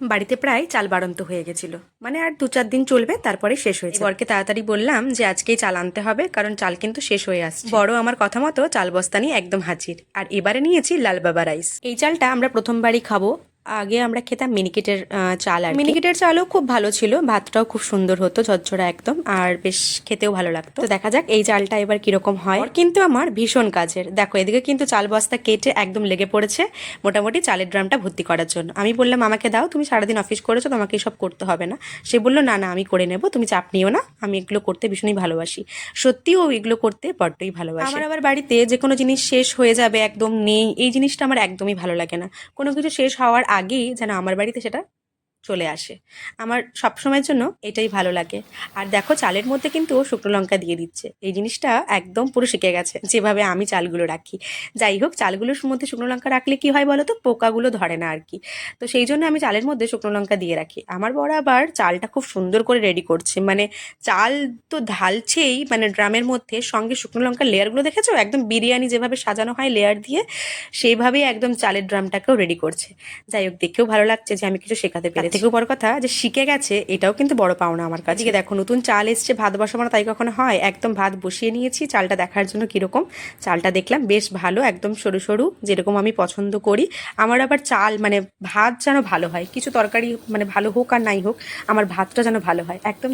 বাড়িতে প্রায় চাল বাড়ন্ত হয়ে গেছিল। মানে আর দু চার দিন চলবে তারপরে শেষ হয়েছে। বরকে তাড়াতাড়ি বললাম যে আজকেই চাল আনতে হবে কারণ চাল কিন্তু শেষ হয়ে আসছে। বড় আমার কথা মতো চাল বস্তা নিয়ে একদম হাজির। আর এবারে নিয়েছি লাল বাবা রাইস। এই চালটা আমরা প্রথমবারই খাব। আগে আমরা খেতাম মিনিকেটের চাল আর মিনিকেটের চালও খুব ভালো ছিল ভাতটাও খুব সুন্দর হতো ঝরঝরা একদম আর বেশ খেতেও ভালো লাগতো। তো দেখা যাক এই চালটা এবার কীরকম হয়। কিন্তু আমার ভীষণ কাজের। দেখো এদিকে কিন্তু চাল বস্তা কেটে একদম লেগে পড়েছে মোটামুটি চালের ড্রামটা ভর্তি করার জন্য। আমি বললাম আমাকে দাও তুমি সারাদিন অফিস করেছ তোমাকে এসব করতে হবে না। সে বলল না না আমি করে নেব তুমি চাপ নিও না আমি এগুলো করতে ভীষণই ভালোবাসি। সত্যিও এগুলো করতে বড্ডই ভালোবাসি। আমার আবার বাড়িতে যে কোনো জিনিস শেষ হয়ে যাবে একদম নেই এই জিনিসটা আমার একদমই ভালো লাগে না। কোনো কিছু শেষ হওয়ার আগেই যেন আমার বাড়িতে সেটা চলে আসে। আমার সবসময়ের জন্য এটাই ভালো লাগে। আর দেখো চালের মধ্যে কিন্তু শুকনো লঙ্কা দিয়ে দিচ্ছে। এই জিনিসটা একদম পুরো শিখে গেছে। যেভাবে আমি চালগুলো রাখি। যাই হোক, চালগুলোর মধ্যে শুকনো লঙ্কা রাখলে কি হয় বলো তো পোকাগুলো ধরে না আর কি। তো সেই জন্য আমি চালের মধ্যে শুকনো লঙ্কা দিয়ে রাখি। আমার বড় আবার চালটা খুব সুন্দর করে রেডি করছে। মানে চাল তো ঢালছেই মানে ড্রামের মধ্যে। সঙ্গে শুকনো লঙ্কার লেয়ারগুলো দেখেছ? একদম বিরিয়ানি যেভাবে সাজানো হয় লেয়ার দিয়ে, সেইভাবেই একদম চালের ড্রামটাকেও রেডি করছে। যাই হোক, দেখেও ভালো লাগছে যে আমি কিছু শেখাতে পেরেছি। থেকেও বড় কথা যে শিখে গেছে, এটাও কিন্তু বড় পাওনা আমার কাছে। দেখো, নতুন চাল এসছে, ভাত বসাবো না, তাই কখনো হয়? একদম ভাত বসিয়ে নিয়েছি, চালটা দেখার জন্য কীরকম? চালটা দেখলাম বেশ ভালো, একদম সরু সরু, যেরকম আমি পছন্দ করি। আমার আবার চাল মানে ভাত যেন ভালো হয়, কিছু তরকারি মানে ভালো হোক আর নাই হোক, আমার ভাতটা যেন ভালো হয়, একদম